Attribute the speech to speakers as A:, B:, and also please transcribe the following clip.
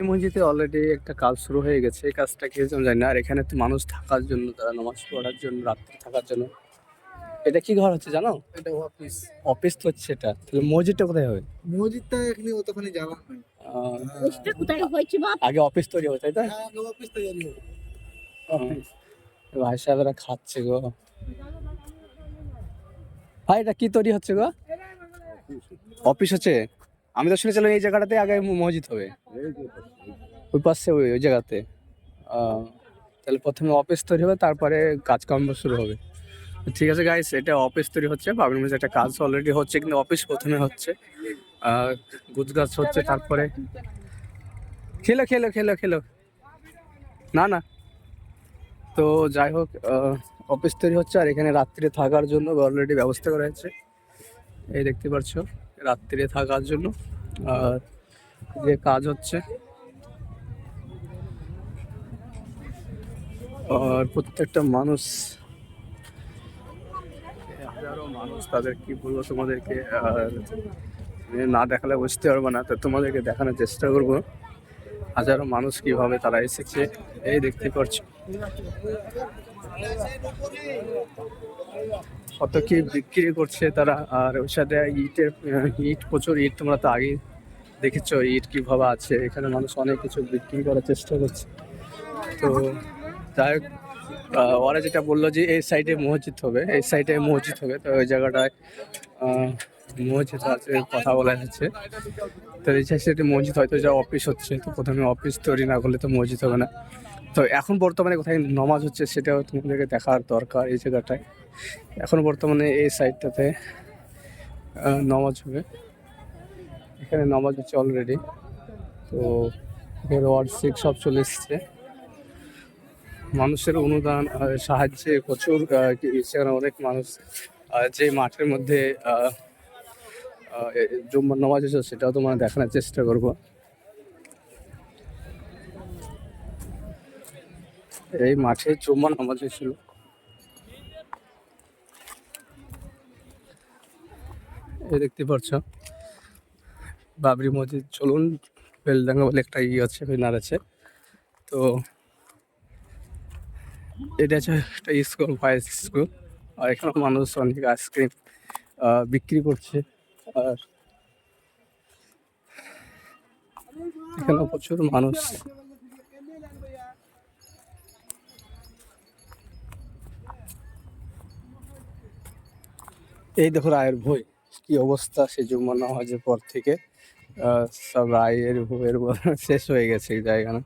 A: মসজিদে অলরেডি একটা কাজ শুরু হয়ে গেছে। এই কাজটা কি হয়েছে জানি না। আর এখানে তো মানুষ থাকার জন্য তারা নামাজ পড়ার জন্য রাত্রে থাকার জন্য। এটা কি ঘর হচ্ছে জানো?
B: এটা অফিস
A: অফিস তো হচ্ছে এটা। তাহলে মসজিদটা কোথায় হবে?
B: মসজিদটা এখানে অতখানি জানা
C: হয়েছে বাপ?
A: আগে অফিস তৈরি হবে তাই তো?
B: হ্যাঁ আগে অফিস তৈরি হবে।
A: অফিস ভাই সাহেবরা খাচ্ছে গো। ভাই এটা কি তৈরি হচ্ছে গো? অফিস হচ্ছে? আমি তো শুনেছিলাম এই জায়গাটাতে আগে মসজিদ হবে। ওই পাশে, ওই ওই জায়গাতে। তাহলে প্রথমে অফিস তৈরি হবে, তারপরে কাজকর্ম শুরু হবে। ঠিক আছে গাইস এটা অফিস তৈরি হচ্ছে বাবুর মধ্যে একটা কাজ অলরেডি হচ্ছে, কিন্তু অফিস প্রথমে হচ্ছে। গুজ গাছ হচ্ছে, তারপরে খেলো খেলো খেলো খেলো। না না। তো যাই হোক অফিস তৈরি হচ্ছে, আর এখানে রাত্রে থাকার জন্য অলরেডি ব্যবস্থা করা হয়েছে। এই দেখতে পাচ্ছ। রাত্রে থাকার জন্য। আর যে কাজ হচ্ছে। আর প্রত্যেকটা মানুষ, হাজারো মানুষ তাদের কি বলব তোমাদেরকে, আর না দেখালে বুঝতে পারব না, তো তোমাদেরকে দেখানোর চেষ্টা করব। হাজারো মানুষ কীভাবে তারা এসেছে, এই দেখতে পাচ্ছ। কত কি বিক্রি করছে তারা, আর ওর সাথে ইটের ইট, প্রচুর ইট তোমরা তো আগে দেখেছ, ইট কীভাবে আছে, এখানে মানুষ অনেক কিছু বিক্রি করার চেষ্টা করছে। তো যাই হোক ওরা যেটা বলল যে এই সাইডে মসজিদ হবে, এই সাইডে মসজিদ হবে, তো ওই জায়গাটায় মসজিদ আছে, কথা বলা যাচ্ছে। তো এই সাইডে মসজিদ, হয়তো যা অফিস হচ্ছে, তো প্রথমে অফিস তৈরি না করলে তো মসজিদ হবে না। তো এখন বর্তমানে কোথায় নমাজ হচ্ছে সেটাও তোমাদেরকে দেখার দরকার এই জায়গাটায়। এখন বর্তমানে এই সাইডটাতে নামাজ হবে। এখানে নামাজ হচ্ছে অলরেডি তো এখানে ওয়ার্ডশিপ সব চলে এসছে। মানুষের অনুদান সাহায্যে প্রচুর সেখানে অনেক মানুষ যে মাঠের মধ্যে জুম্মার নামাজ হচ্ছে সেটাও তোমার দেখানোর চেষ্টা করব। এই মাঠে জুম্মার নামাজ হয়েছিল এই দেখতে পাচ্ছ, বাবরি মসজিদ। চলুন, বেলডাঙ্গা বলে একটা ইয়ে আছে মিনার আছে। তো এটা হচ্ছে একটা স্কুল ভয়েস স্কুল। আর এখানে মানুষ অনেক আইসক্রিম বিক্রি করছে। আর এখানে প্রচুর মানুষ। এই দেখো রায়ের ভয় কি অবস্থা? সে জুম্মা নামাজের পর থেকে সব রায়ের ভয়ের শেষ হয়ে গেছে এই জায়গা না